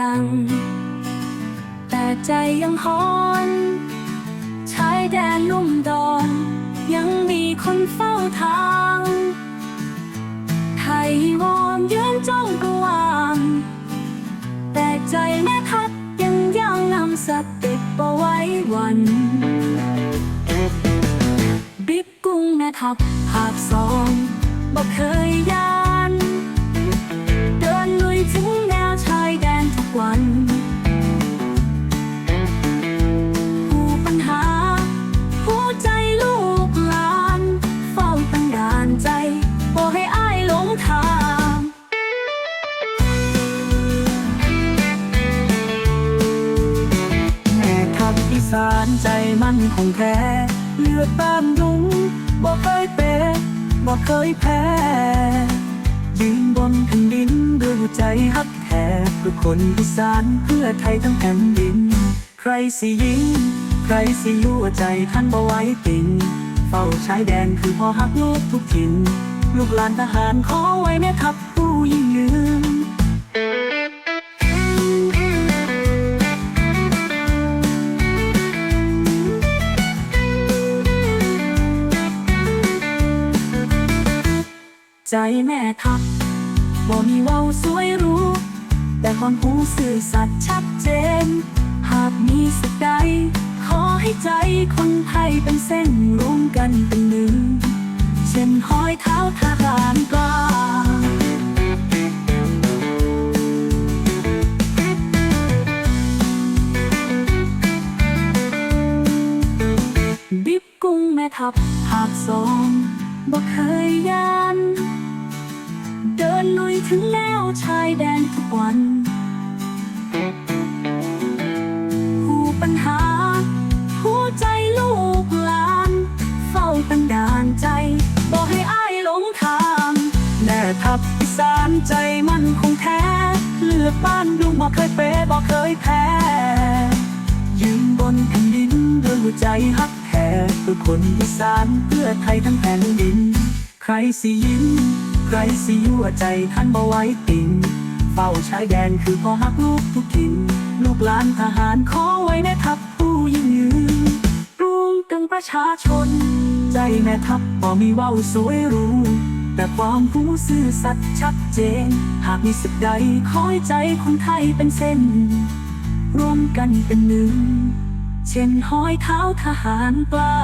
ดัง แต่ใจยังหอนชายแดนลุ่มดอน ยังมีคนเฝ้าทางไทยวอมยืนจ้องกวาง แต่ใจแม่ทัดยังย่างนำสัตติดปไว้วันบิ๊กกุ้งแม่ทับภาคสองบอกเคยย สานใจมันคงแท้เลือดบ้านลุงบ่เคยเปบ่เคยแพ้ยืนบนแผ่นดินด้วยหัวใจฮักแท้เพื่อคนอีสานเพื่อไทยทั้งแผ่นดิน ใครสิยิง ใครสิยั่วใจท่านบ่ไว้ติงเฝ้าชายแดนคือพ่อฮักลูกทุกถิ่น ลูกหลานทหารขอไว้แม่ทัพผู้ยิ่งยืน ใจแม่ทัพบ่มีเว้าสวยรู้ แต่ความหูสื่อสัตย์ชัดเจน หากมีสักใด ขอให้ใจคนไทยเป็นเส้นรวมกันเป็นหนึ่ง เช่นห้อยเท้าทหารกล้าบิ๊บกุ้งแม่ทัพภาคสองบ่เคยยาน นลุยถึงแนวชายแดนทุกวันผู้ปัญหา หัวใจลูกหลาน เฝ้าตั้งด่านใจ บอกให้อ้ายหลงทางแน่ทัพอีสานใจมันคงแท้ เลือดบ้านดุงบอกเคยเปบอกเคยแพ้ยืนบนแผ่นดินด้วยหัวใจฮักแท้เพื่อคนอีสานเพื่อไทยทั้งแผ่นดิน ใครสิยิ้ม ใครสิยั่วใจท่านบ่ไว้ติงเฝ้าชายแดนคือพ่อฮักลูกทุกถิ่นลูกหลานทหารขอไว้แม่ทัพผู้ยิ่งยืนรวมกันประชาชน ใจแม่ทัพบ่มีเว้าสวยรู้แต่ความผู้ซื่อสัตย์ชัดเจน หากมีสิทธิ์ใดคอยใจคนไทยเป็นเส้นรวมกันเป็นหนึ่ง เช่นห้อยเท้าทหารกล้า